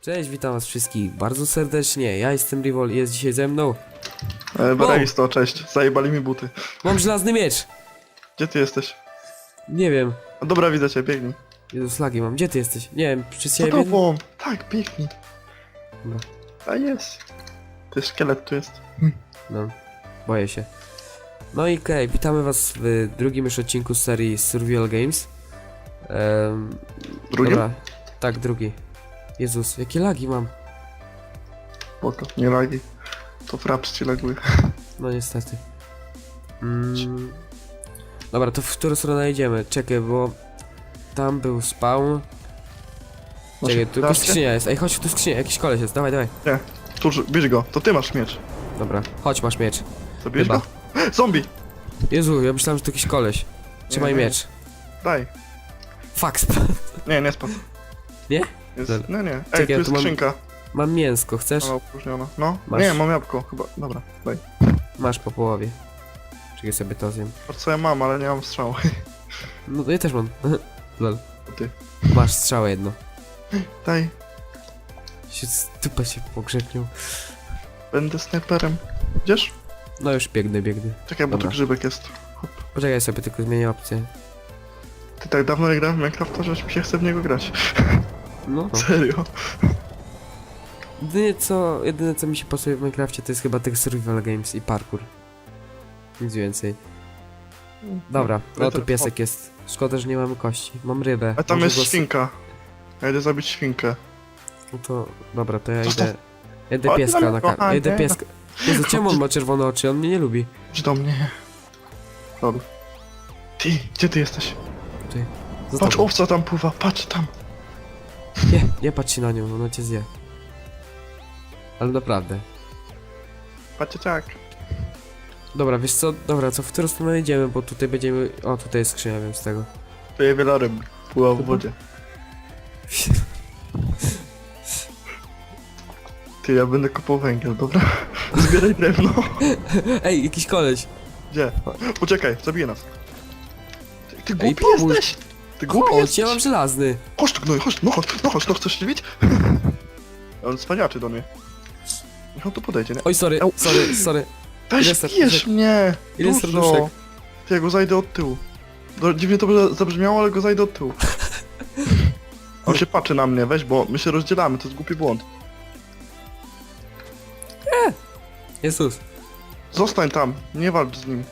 Cześć, witam was wszystkich bardzo serdecznie. Ja jestem Rivol i jest dzisiaj ze mną. E, Bereisto, cześć. Zajebali mi buty. Mam żelazny miecz! Gdzie ty jesteś? Nie wiem. A dobra, widzę cię, biegnij. Jezus, lagi mam. Gdzie ty jesteś? Nie wiem, przy Za ciebie? tobą! Tak, biegnij. Dobra. A jest. Ty szkielet tu jest. No, boję się. No i okej, witamy was w drugim już odcinku z serii Survival Games. Ehm, Drugim? Dobra, tak, drugi. Jezus, jakie lagi mam. Spoko, nie lagi. To fraps ci laguje. No niestety. Mm. Dobra, to w którą stronę idziemy? Czekaj, bo tam był spawn. Czekaj, tu jakaś skrzynia jest. Ej, chodź, tu skrzynia, jakiś koleś jest. Dawaj, dawaj. Nie, tu, bierz go. To ty masz miecz. Dobra, chodź, masz miecz. To bierz Chyba. go? Zombie! Jezu, ja myślałem, że to jakiś koleś. Trzymaj Nie, nie. miecz. Daj. Fuck, spadł. Nie, nie spadł. Nie? Jest... Dobra. No nie. Ej, Czekaj, tu ja jest tu mam- skrzynka. Mam mięsko, chcesz? Ona opróżniona. No. Masz. Nie, mam jabłko. Chyba. Dobra, daj. Masz po połowie. Czekaj sobie to zjem. Patrz co ja mam, ale nie mam strzału. No to ja też mam. Lol. Ty. Masz strzałę jedno. Daj. Się dupę się pogrzebnił. Będę snajperem. Idziesz? No już biegnę, biegnę. Czekaj, bo tu Dobra. grzybek jest. Poczekaj sobie, tylko zmienię opcję. Ty tak dawno nie grałem w Minecrafta, że mi się chce w niego grać. No. no. Serio. Jedynie co, jedyne co mi się pasuje w Minecrafcie to jest chyba tych survival games i parkour. Nic więcej. Dobra, Ja no tu piesek jest. Szkoda, że nie mamy kości. Mam rybę. A tam Może jest go s- świnka. Ja idę zabić świnkę. No to, dobra, to ja Zostaw. idę... Jedę Chodź pieska na na. Jedę kochanie. pieska... Jezu, czemu on ma czerwone oczy? On mnie nie lubi. Idź do mnie. Dobra. Ty, gdzie ty jesteś? Ty. Patrz, owca tam pływa, patrz tam. Nie, nie patrz się na nią, ona cię zje. Ale naprawdę. Patrzcie tak. Dobra, wiesz co? Dobra, co w którą stronę idziemy, bo tutaj będziemy... O, tutaj jest skrzynia, wiem z tego. Tu je wiele ryb. Pływa w wodzie. Ty, ja będę kopał węgiel, dobra? Zbieraj drewno. Ej, jakiś koleś! Gdzie? Poczekaj, zabije nas. Ty, ty Ej, głupi pomóż. jesteś? Ty głupi Chodź, jesteś? ja mam żelazny! Chodź tu, gnoj, chodź, no chodź, no chodź, no chcesz się bić? On cwaniaczy do mnie. Niech on tu podejdzie, nie? Oj, sorry, Au. sorry, sorry. Ile Weź, ser- mnie! Ile Dużo. serduszek? Ty, ja go zajdę od tyłu. No, dziwnie to by zabrzmiało, ale go zajdę od tyłu. On się patrzy na mnie, weź, bo my się rozdzielamy, to jest głupi błąd. Jezus. Zostań tam, nie walcz z nim.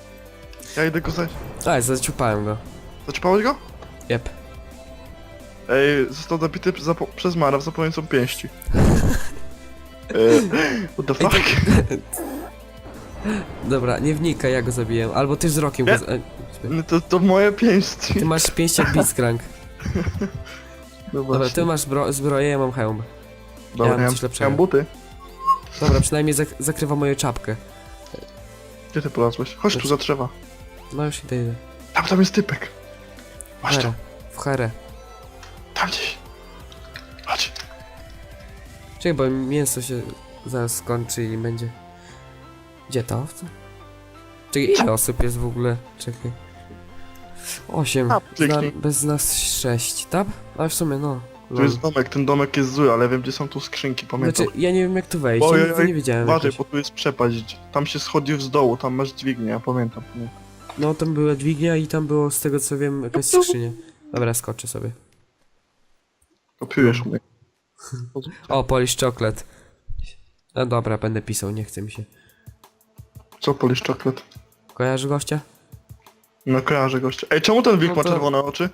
Ja idę go zajść. Aj, zaciupałem go. Zaczepałeś go? Jep. Ej, został zabity przez Mara za pomocą pięści. Ej, what the fuck? Dobra, nie wnikaj, ja go zabiję. Albo ty wzrokiem go... Nie. z- e, No To, to moje pięści. Ty masz pięść jak Blitzcrank. No Dobra, właśnie. ty masz zbro zbroję, ja mam hełm. Dobra, ja mam coś lepszego. mam buty. Dobra, przynajmniej zak zakrywa moją czapkę. Gdzie ty polazłeś? Chodź tu za drzewa. No już idę, idę. Tam, tam jest typek. Herę. W herę. tam gdzieś. Chodź. Czekaj, bo mięso się zaraz skończy i będzie... Gdzie ta owca? Czekaj, ile osób jest w ogóle? Czekaj. Osiem. A, Zna kliknij. bez nas sześć, tak? A w sumie no. Tu jest domek, ten domek jest zły, ale wiem gdzie są tu skrzynki, pamiętam. Znaczy, ja nie wiem jak tu wejść, ja nigdy nie wiedziałem Uważaj, jakoś. bo tu jest przepaść. Tam się schodzi z dołu, tam masz dźwignię, ja pamiętam. pamiętam. No, tam była dźwignia i tam było, z tego co wiem, jakaś skrzynia. Dobra, skoczę sobie. Kopiujesz mnie. O, Polish Chocolate. No dobra, będę pisał, nie chce mi się. Co polisz czoklet? Kojarzy gościa? No kojarzę gościa. Ej, czemu ten wilk No ma to- czerwone oczy?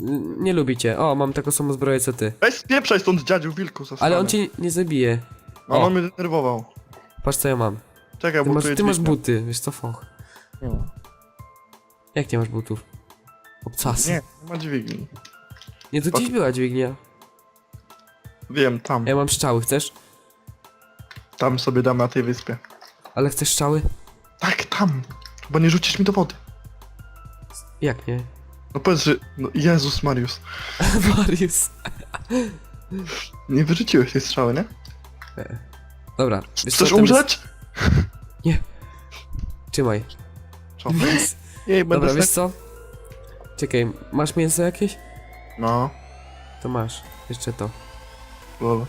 N- Nie lubicie. O, mam taką samą zbroję co ty. Weź spieprzaj stąd dziadziu wilku zasrany. Ale on cię nie zabije. No, O. on mnie denerwował. Patrz co ja mam. Czekaj, Ty bo masz, tu jest ty masz dźwignia. buty, wiesz co, foch. Nie ma. Jak nie masz butów? Obcasy. Nie, nie ma dźwigni. Nie, tu gdzieś była dźwignia. Wiem, tam. Ja mam strzały, chcesz? Tam sobie damy na tej wyspie. Ale chcesz strzały? Tak, tam. Bo nie rzucisz mi do wody. Jak nie? No powiedz, że... No, Jezus Marius. Marius. Nie wyrzuciłeś tej strzały, nie? Dobra. wiesz co, Chcesz umrzeć? Jest... Trzymaj. Co? Więc- Jej, będę Dobra, wiesz co? Czekaj, masz mięso jakieś? No, To masz. Jeszcze to. lol.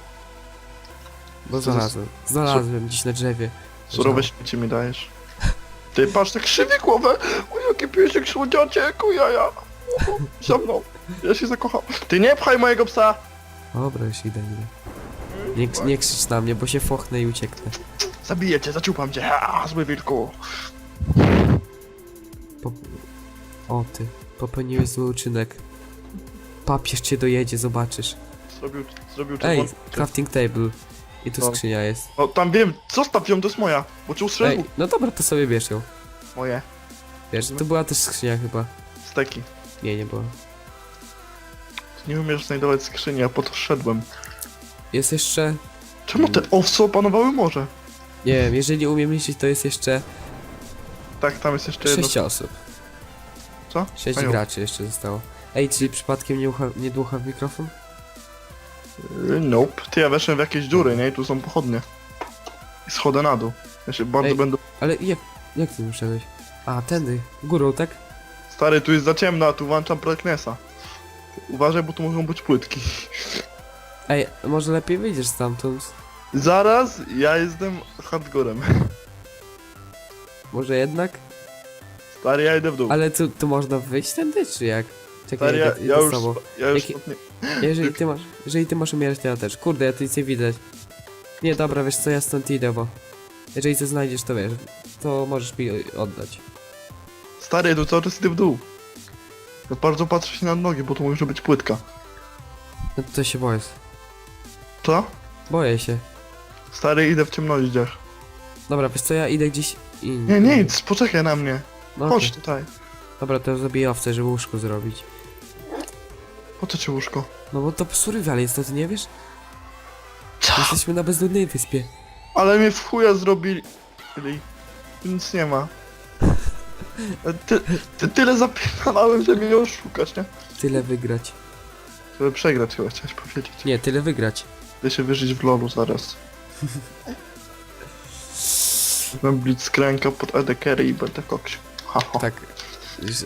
To znalazłem. Znalazłem gdzieś na drzewie. Surowe śmieci mi dajesz. Ty patrz, tak krzywi głowę! O jaki piesek słodziaczek, o jaja! O, Za mną! Ja się zakocham. Ty nie pchaj mojego psa! Dobra, już idę, idę. Nie, nie krzycz na mnie, bo się fochnę i ucieknę. Zabiję cię, zaciupam cię! A, zły wilku! O ty, popełniłeś zły uczynek. Papież cię dojedzie, zobaczysz. Zrobił, zrobił Ej, czerwony. crafting table. I tu No. skrzynia jest. No tam wiem, zostaw ją, to jest moja, bo cię ustrzelił. Ej, no dobra, to sobie bierz ją. Moje, Wiesz, to była też skrzynia chyba. steki. Nie, nie była. Ty nie umiesz znajdować skrzyni, a po to szedłem. Jest jeszcze... Czemu te owce opanowały morze? Nie wiem, jeżeli umiem liczyć, to jest jeszcze Tak, tam jest jeszcze jedno. 6 osób. Co? 6 Panią. graczy jeszcze zostało. Ej, czyli przypadkiem nie, ucha, nie dmucha w mikrofon? Y, Nope. Ty, ja weszłem w jakieś dziury, nie? I tu są pochodnie. I schodzę na dół. Ja się bardzo Ej. będę... Ale jak, jak ty wyszedłeś? A, tędy, górą, tak? Stary, tu jest za ciemno, a tu włączam Blacknessa. Uważaj, bo tu mogą być płytki. Ej, może lepiej wyjdziesz stamtąd? Zaraz, ja jestem hardcorem. Może jednak? Stary, ja idę w dół. Ale tu, tu można wyjść tędy, czy jak? Czekaj, Stary, ja, idę, idę ja z już... tobą. Ja już... Nie, Jeżeli ty masz, jeżeli ty masz umierać, to ja też. Kurde, ja tu nic nie widać. Nie, dobra, wiesz co, ja stąd idę, bo... Jeżeli coś znajdziesz, to wiesz, to możesz mi oddać. Stary, tu cały czas idę w dół. Ja bardzo patrzę się na nogi, bo tu może być płytka. No to się boję. Co? Boję się. Stary, idę w ciemnościach. Dobra, wiesz co, ja idę gdzieś indziej. Nie, nic, poczekaj na mnie. No, Chodź okej. tutaj. Dobra, to zabiję owce, żeby łóżko zrobić. Po co ci łóżko? No bo to survival jest, to ty nie wiesz? Jesteśmy na bezludnej wyspie. Ale mnie w chuja zrobili. Nic nie ma. Ty, ty, tyle zapierdalałem, że mnie oszukasz, nie? Tyle wygrać. Żeby przegrać chyba chciałeś powiedzieć. Nie, tyle wygrać. Chcę się wyżyć w lolu zaraz. Mam blitzcranka pod edekery i będę koksił. Ha. Tak. Z-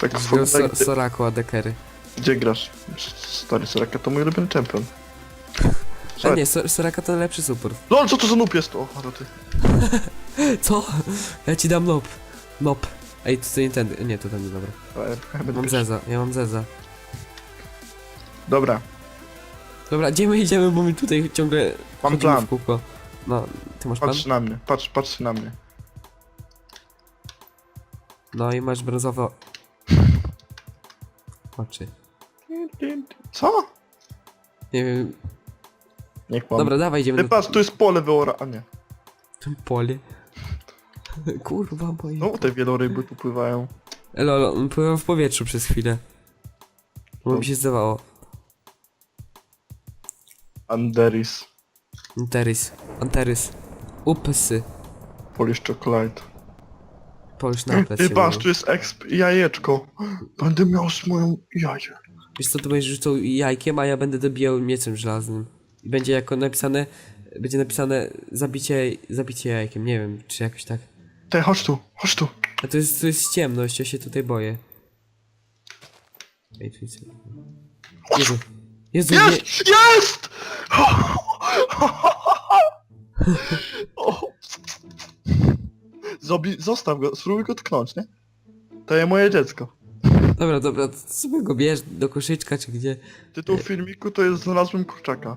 Tak, tak, ty- Soraku Adekery. Gdzie grasz? Stary Soraka to mój ulubiony champion. A Sorry. nie, so, Soraka to najlepszy support. LOL, co to za noob jest? O, to ty. Co? Ja ci dam nob. Nob. Ej, to, to nie ten. Nie, to ten nie dobra. Ja będę Mam pierwszy. zeza, ja mam zeza. Dobra, Dobra, gdzie my idziemy, bo my tutaj ciągle mam chodzimy plan. w kółko. No, ty masz plan? Patrz na mnie, patrz, patrz na mnie. No i masz brązowe oczy. Co? Nie wiem. Niech mam. Dobra, dawaj, idziemy Ty do patrz, tu jest pole wyora, a nie. pole. Kurwa moje. No, te wieloryby tu pływają. Elo, on pływał w powietrzu przez chwilę. Bo mi się zdawało. Anderis, Anterys. Anterys. Upsy. Polish Chocolate. Polish naplet Ty się patrz, tu jest exp jajeczko. Będę miał z moją jaję. Wiesz co, tu będziesz rzucał jajkiem, a ja będę dobijał mieczem żelaznym. I będzie jako napisane, będzie napisane zabicie, zabicie jajkiem, nie wiem, czy jakoś tak. Ty, chodź tu, chodź tu. A to jest, to jest ciemność, ja się tutaj boję. Ej, tu jest... Jezu. Jezu, nie... Jest! Jest! O. Zobi, zostaw go, spróbuj go tknąć, nie? To jest moje dziecko. Dobra, dobra, to sobie go bierz do koszyczka, czy gdzie. Tytuł filmiku to jest Znalazłem kurczaka.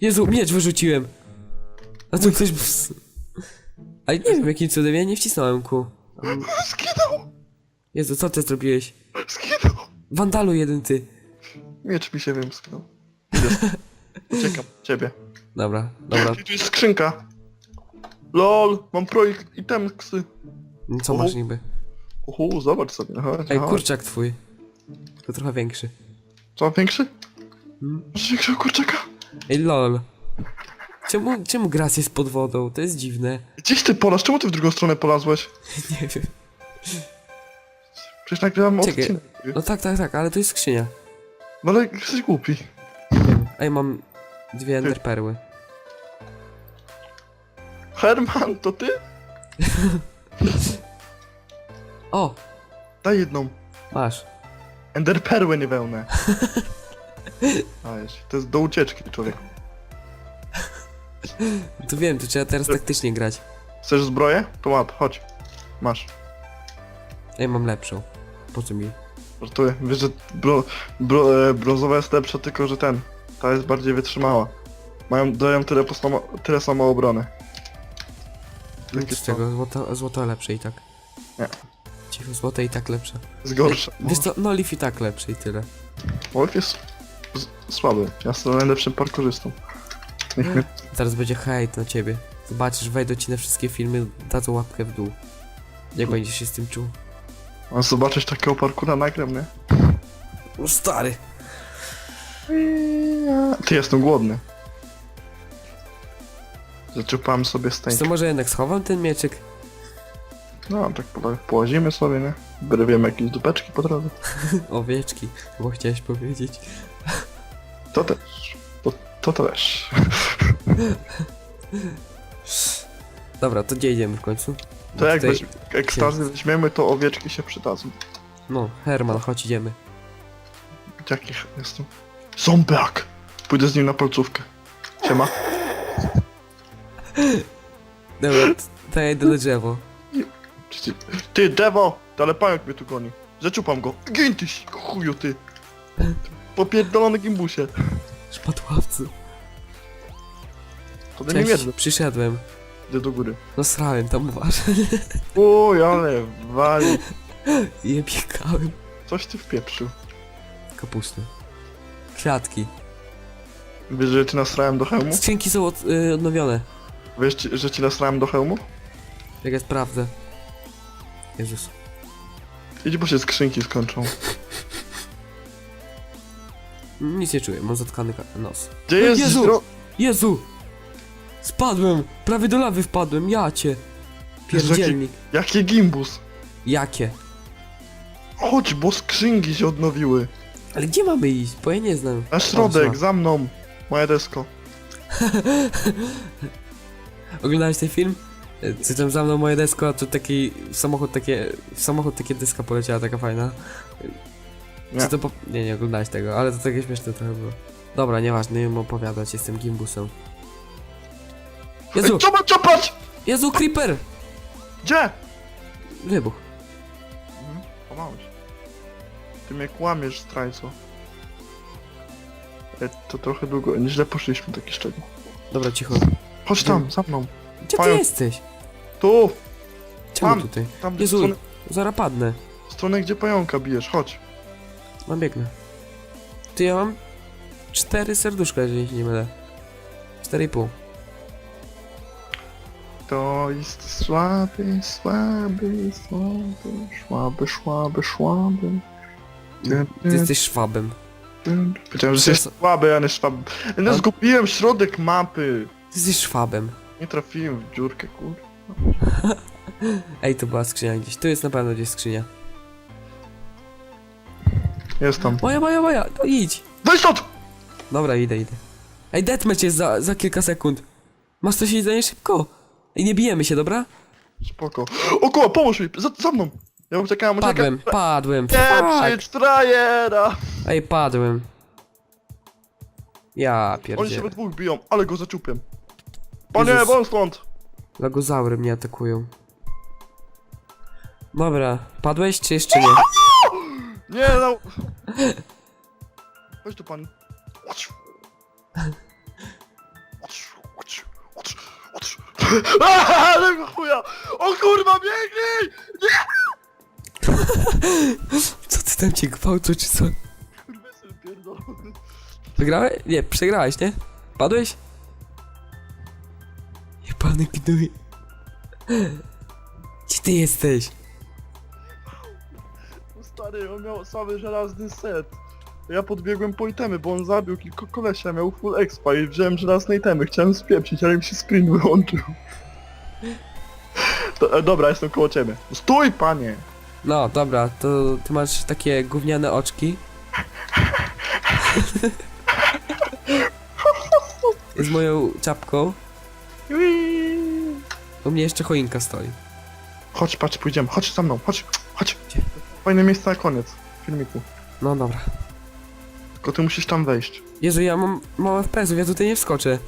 Jezu, miecz wyrzuciłem! A tu ktoś... Ale nie wiem jakim cudem, ja nie wcisnąłem ku. Skinął! Jezu, co ty zrobiłeś? Skinął! Wandalu jeden ty. Miecz mi się wymsknął. Idę. Uciekam, ciebie. Dobra, dobra. I tu jest skrzynka. LOL, mam projekt itemsy. Co masz niby? Uhu, zobacz sobie. Aha, Ej, aha. kurczak twój. To trochę większy. Co, większy? Hmm? Masz większego kurczaka? Ej, lol. Czemu, czemu gras jest pod wodą? To jest dziwne. Gdzieś ty polasz? Czemu ty w drugą stronę polazłeś? Nie wiem. Przecież nagrywamy Czekaj. odcinek. No tak, tak, tak, ale to jest skrzynia. No ale jesteś głupi. Ej, mam dwie enderperły. Herman, to ty? O! Daj jedną. Masz. Ender perły nie wełnę. A jest. To jest do ucieczki, człowiek. To wiem, to trzeba teraz taktycznie grać. Chcesz zbroję? To łap, chodź. Masz. Ej, mam lepszą. Po co mi? Żartuję. Wiesz, że bro, bro, e, brązowa jest lepsza, tylko że ten. Ta jest bardziej wytrzymała. Mają, dają tyle, tyle samo obrony. Nic z tego, złoto, złoto lepsze i tak. Nie. Cicho, złote i tak lepsze. Jest gorsza. Wiesz co, no Leaf i tak lepszy i tyle. Wolf jest słaby. Ja jestem najlepszym parkurzystą. Niech mnie... Teraz będzie hejt na ciebie. Zobaczysz, wejdą ci na wszystkie filmy, dadzą łapkę w dół. Jak będziesz się z tym czuł? A zobaczysz takiego parkura nagram, nie? No stary. Ty jestem głodny. Zaczupałem sobie Wiesz co, może jednak schowam ten mieczyk? No, tak po- połazimy sobie, nie? Wyrwiemy jakieś dupeczki po drodze. Owieczki, bo chciałeś powiedzieć. To też. To, to też. Dobra, to gdzie idziemy w końcu? To jak Tutaj- weź, ekstazy weźmiemy, to owieczki się przydadzą. No, Herman, chodź idziemy. Jakich jestem? Zombiak! Pójdę z nim na palcówkę. Siema. Dobra, to ja idę na drzewo. Ty, ty drzewo! Ale pająk mnie tu goni. Zaczupam go. Gin ty, chuju ty. Popierdolony gimbusie. Szpatławcu. To nie Cześć, wierzę. przyszedłem. Idę do góry. No srałem tam uważ. Uj, ale wali. Je biegałem. Coś ty wpieprzył. Kapustę. Kwiatki. Wiesz, że ci nasrałem do hełmu? Skrzynki są od, y, odnowione. Wiesz, ci- że ci nasrałem do hełmu? Jak ja sprawdzę. Jezus. Idź, bo się skrzynki skończą. Nic nie czuję, mam zatkany ka- nos. Gdzie jest Jezu! źro... Jezu! Spadłem! Prawie do lawy wpadłem, jacie! Pierdzielnik. Jakie gimbus? Jakie? Chodź, bo skrzynki się odnowiły. Ale gdzie mamy iść? Bo ja nie znam. Na środek, za mną. Moja desko. Oglądałeś ten film? Co tam za mną moje desko, a tu taki samochód takie, w samochód takie deska poleciała, taka fajna. Nie. Czy to po... Nie, nie oglądałeś tego, ale to takie śmieszne trochę było. Dobra, nieważne, nie wiem opowiadać, jestem gimbusem. Jezu! Ej, co ma czapać? Jezu, creeper! Gdzie? Wybuch. Mhm, Pomałeś. Ty mnie kłamiesz, strajco. E, to trochę długo, nieźle poszliśmy taki szczegół. Dobra, cicho. Chodź tam, za mną. Gdzie ty Pająk. jesteś? Tu, Czemu Tam. tutaj? tam w Jezu, stronę, zaraz padnę. w stronę, gdzie pająka bijesz, chodź. Mam biegnę. Ty ja mam cztery serduszka, jeżeli się nie mylę. Cztery i pół. To jest słaby, słaby, słaby, słaby, słaby, słaby. Ty, Ty jesteś szwabem. ty. Powiedziałem, że jesteś słaby, a nie szwab. No zgubiłem środek mapy. Ty jesteś szwabem. Nie trafiłem w dziurkę, kur. Ej, to była skrzynia gdzieś. Tu jest na pewno gdzieś skrzynia. Jest tam. Moja, moja, moja, to idź. Daj stąd! Dobra, idę, idę. Ej, deathmatch jest za, za kilka sekund. Masz coś jedzenie szybko. Ej, nie bijemy się, dobra? Spoko. O koło, pomóż mi, za, za mną. Ja uciekałem, uciekałem. Padłem, padłem. Nie, Fuck. przyjdź, trajera! Ej, padłem. Ja Oni się pierdzielę. we dwóch biją, ale go zaczupiem. Panie, Jezus. won stąd! Lagozaury mnie atakują. Dobra, padłeś czy jeszcze nie? Nie no! Chodź tu pan. Chodź. Chodź, chodź, chodź, chodź. Aaa, Ale chuja! O kurwa, biegnij! Co ty tam cię gwałcą czy co? Kurwa, sobie pierdolę. Wygrałeś? Nie, przegrałeś, nie? Padłeś? Jebany gnój. Gdzie ty jesteś? No Stary, on miał słaby żelazny set. Ja podbiegłem po itemy, bo on zabił kilku kolesia, miał full expa i wziąłem żelazne itemy, chciałem spieprzyć, ale mi się sprint wyłączył. To, e, dobra, jestem koło ciebie. Stój, panie! No, dobra, to ty masz takie gówniane oczki. Z moją czapką. Ui. U mnie jeszcze choinka stoi. Chodź, patrz, pójdziemy, chodź za mną, chodź, chodź. Gdzie? Fajne miejsce na koniec filmiku. No dobra. Tylko ty musisz tam wejść. Jezu, ja mam mało FPS-ów, ja tutaj nie wskoczę.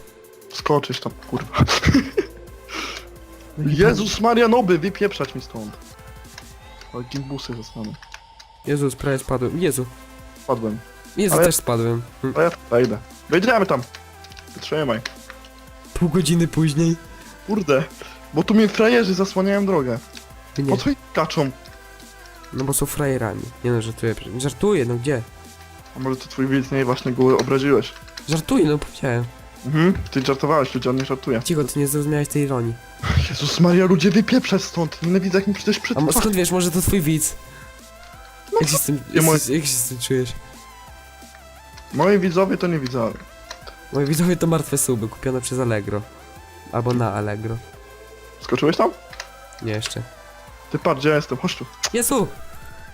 skoczysz tam, kurwa. Jezus Maria Noby, wypieprzać mi stąd. Ale gimbusy zostaną. Jezus, prawie spadłem. Jezu. Padłem. Jezu, Ale- też spadłem. Hm. A ja wejdę. Wejdziemy tam. Wytrzymaj. Pół godziny później. Kurde. Bo tu mnie frajerzy zasłaniają drogę. Ty Nie. Po co ich kaczą? No bo są frajerami. Nie no, żartuję. Żartuję, no gdzie? A może to twój widz nie właśnie go obraziłeś? Żartuję, no powiedziałem. Mhm. Ty żartowałeś, ludzie, on nie żartuje. Cicho, ty nie zrozumiałeś tej ironii. Jezus Maria, ludzie wypieprzać stąd. Nienawidzę jak mi przecież przed... A mo- skąd wiesz, może to twój widz? Jak się z tym, Nie jak, się- jak się z tym czujesz? Moi widzowie to nie widzowie. Moi widzowie to martwe suby, kupione przez Allegro. Albo na Allegro. Skoczyłeś tam? Nie jeszcze. Ty patrz, gdzie ja jestem, chodź tu. Jezu!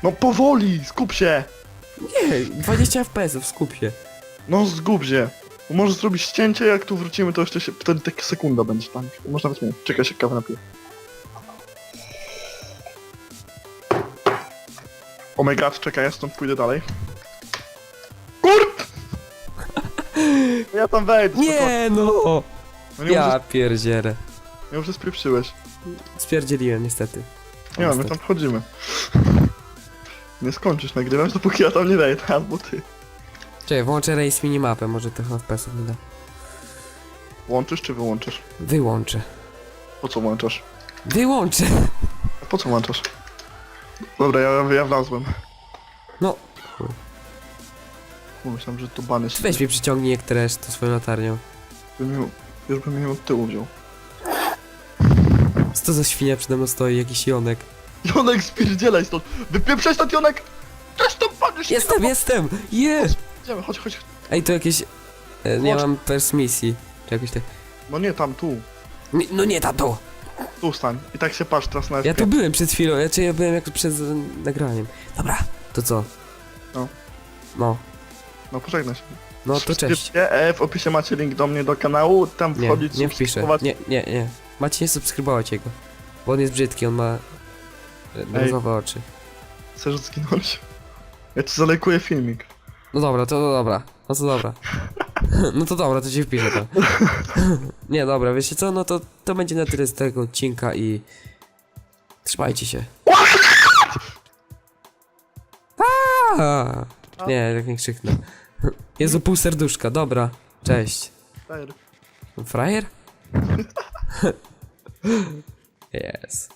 No powoli, skup się. Nie, 20 FPS-ów, skup się. No zgub się. Możesz zrobić ścięcie, jak tu wrócimy, to jeszcze się, wtedy tak sekunda będzie tam. Można nawet nie. Czekaj, się kawę napiję. Oh my god, czekaj, ja stąd pójdę dalej. Kur... Ja tam wejdę, spokojnie. Nie no! No nie, ja... pierdzielę. Nie już spieprzyłeś. Stwierdziłem niestety. Nie, my tam wchodzimy. Nie skończysz nagrywać, dopóki ja tam nie wejdę, albo ty. Czekaj, włączę race minimapę, może tych FPS-ów nie da. Łączysz czy wyłączysz? Wyłączę. Po co włączasz? Wyłączę! Po co włączasz? Dobra, ja, ja wlazłem. No, Myślałem, że to bany się. weź mnie przyciągnij jak to swoją latarnią. Bym ją- Już bym ją od tyłu wziął. Co to za świnia przede mną stoi, jakiś Jonek? Jonek, spierdzielaj stąd! Wypieprzaj stąd, Jonek! Też to panisz! Jestem, jestem! Jest! Idziemy, chodź, chodź. Ej, to jakieś... E, nie Chodź. mam persmisji. Czy jakoś tak... No nie, tam, tu. Nie, no nie, tato! Tu stań. I tak się patrz teraz na Ja tu byłem przed chwilą, ja, czy ja byłem jak przed e, nagraniem. Dobra, to co? No. No, No pożegnaj się. no to cześć. W opisie macie link do mnie do kanału, tam Nie, wchodzić, nie wpiszę. subskrybować. Nie, nie, nie. Macie nie subskrybować jego. Bo on jest brzydki, on ma... e, brązowe oczy. Chcesz zginąć? Ja ci zalejkuję filmik. No dobra, to no dobra. No to dobra. No to dobra, to ci wpiszę to. Nie, dobra, wiecie co, no to, to będzie na tyle z tego odcinka i... Trzymajcie się. Aaa! Nie, tak nie krzyknę. Jezu, pół serduszka, dobra. Cześć. Frajer. Frajer? Yes.